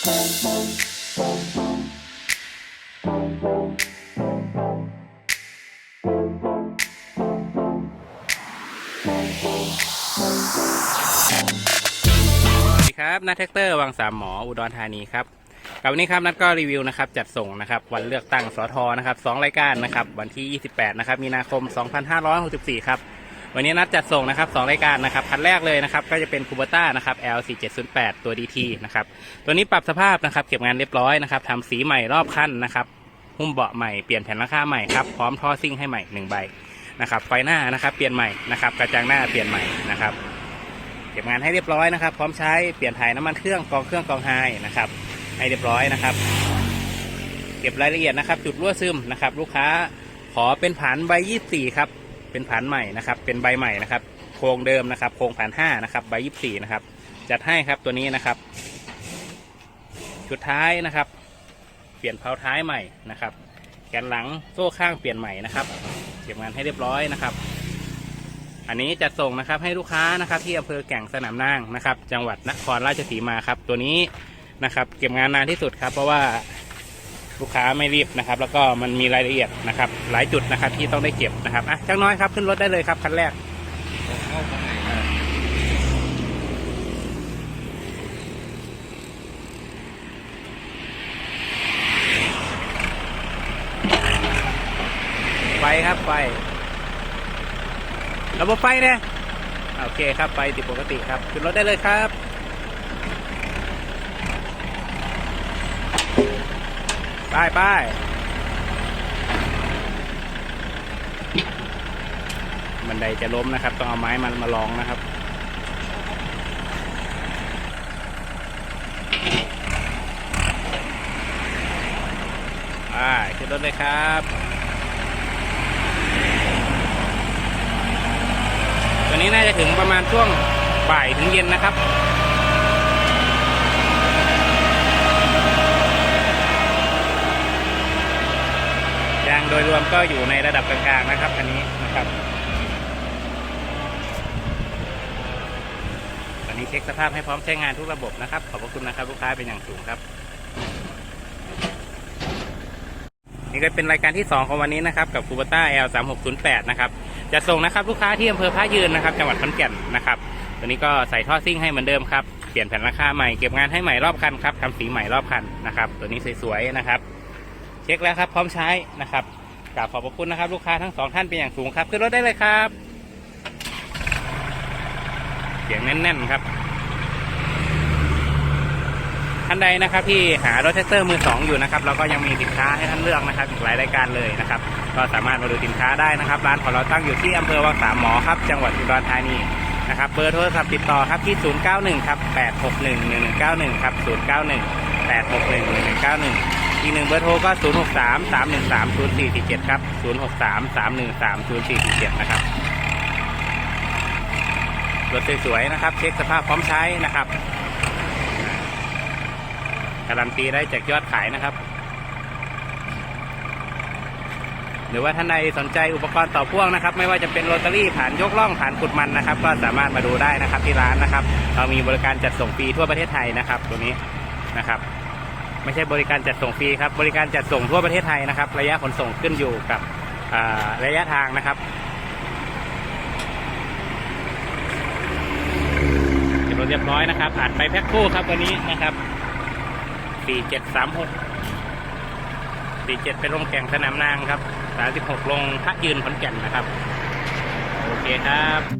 สวัสดีครับนัทแท็กเตอร์วังสามหมออุดรธานีครับกับวันนี้ครับนัทก็รีวิวนะครับจัดส่งนะครับวันเลือกตั้งสทนะครับสองรายการนะครับวันที่ 28 นะครับมีนาคม 2564 ครับ วันนี้นัดจัดส่งนะครับสองรายการนะครับคันแรกเลยนะครับก็จะเป็นคูเบต้านะครับ L4708 ตัว DT นะครับตัวนี้ปรับสภาพนะครับเก็บงานเรียบร้อยนะครับทำสีใหม่รอบคันนะครับหุ้มเบาะใหม่เปลี่ยนแผ่นหลังคาใหม่ครับพร้อมท่อซิ่งให้ใหม่หนึ่งใบนะครับไฟหน้านะครับเปลี่ยนใหม่นะครับกระจังหน้าเปลี่ยนใหม่นะครับเก็บงานให้เรียบร้อยนะครับ พร้อมใช้เปลี่ยนถ่ายน้ำมันเครื่องกองเครื่องกองไฮนะครับให้เรียบร้อยนะครับ เก็บรายละเอียดนะครับ จุดรั่วซึมนะครับ ลูกค้าขอเป็นผันใบยี่สี่ครับ เป็นผันใหม่นะครับ เป็นใบใหม่นะครับ โครงเดิมนะครับ โครงผันห้านะครับ ใบยี่สี่นะครับ จัดให้ครับตัวนี้นะครับ ชุดท้ายนะครับ เปลี่ยนเพลาท้ายใหม่นะครับ แกนหลังโซ่ข้างเปลี่ยนใหม่นะครับ เก็บงานให้เรียบร้อยนะครับ อันนี้จะส่งนะครับให้ลูกค้านะครับที่อำเภอแก่งสนามนางนะครับ จังหวัดนครราชสีมาครับ ตัวนี้นะครับ เก็บงานนานที่สุดครับ เพราะว่า ลูกค้าไม่รีบนะครับ แล้วก็มันมีรายละเอียดนะครับ หลายจุดนะครับที่ต้องได้เก็บนะครับอะจังน้อยครับขึ้นรถได้เลยครับคันแรกไฟครับไฟระบบไฟเนี่ยโอเคครับไฟติดปกติครับขึ้นรถได้เลยครับ ไปไปบันไดจะล้มนะครับ ต้องเอาไม้มันมาลองนะครับไปขึ้นรถเลยครับตัวนี้น่าจะถึงประมาณช่วงบ่ายถึงเย็นนะครับ ยาง โดยรวมก็อยู่ในระดับกลางๆนะครับคันนี้นะครับตอนนี้เช็คสภาพให้พร้อมใช้งานทุกระบบนะครับ ขอบพระคุณนะครับลูกค้าเป็นอย่างสูงครับ นี่ก็เป็นรายการที่ 2 ของวันนี้นะครับ กับคูเบต้า L 3 6 0 8นะครับจะส่งนะครับลูกค้าที่อำเภอพระยืนนะครับ จังหวัดขอนแก่นนะครับตัวนี้ก็ใส่ท่อซิ่งให้เหมือนเดิมครับเปลี่ยนแผ่นราคาใหม่เก็บงานให้ใหม่รอบคันครับทำสีใหม่รอบคันนะครับ ตัวนี้สวยๆนะครับ เช็คแล้วครับพร้อมใช้นะครับ กราบขอบพระคุณนะครับ ลูกค้าทั้งสองท่านเป็นอย่างสูงครับขึ้นรถได้เลยครับ เสียงแน่นๆครับท่านใดนะครับ ที่หารถแท็กเตอร์มือสองอยู่นะครับ เราก็ยังมีสินค้าให้ท่านเลือกนะครับอีกหลายรายการเลยนะครับ ก็สามารถมาดูสินค้าได้นะครับ ร้านของเราตั้งอยู่ที่อำเภอวังสามหมอครับ จังหวัดอุดรธานีนะครับเบอร์โทรศัพท์ติดต่อครับที่ 091 ครับ 861 1191 ครับ 091 861 1191 อีกหนึ่งเบอร์โทรก็ 063 313 0447 ครับ 063 313 0447 นะครับ รถสวยๆนะครับ เช็คสภาพพร้อมใช้นะครับ การันตีได้จากยอดขายนะครับ หรือว่าท่านใดสนใจอุปกรณ์ต่อพ่วงนะครับ ไม่ว่าจะเป็นโรตารี่ผ่านยกล่องผ่านขุดมันนะครับ ก็สามารถมาดูได้นะครับที่ร้านนะครับ เรามีบริการจัดส่งฟรีทั่วประเทศไทยนะครับ ตัวนี้นะครับ ไม่ใช่บริการจัดส่งฟรีครับ บริการจัดส่งทั่วประเทศไทยนะครับ ระยะขนส่งขึ้นอยู่กับระยะทางนะครับเก็บรถเรียบร้อยนะครับอ่านไปแพ็คคู่ครับวันนี้นะครับสี่เจ็ดสามหกสี่เจ็ดไปลงแก่งสนามนางครับสามสิบหกลงพระยืนขอนแก่นนะครับ โอเคครับ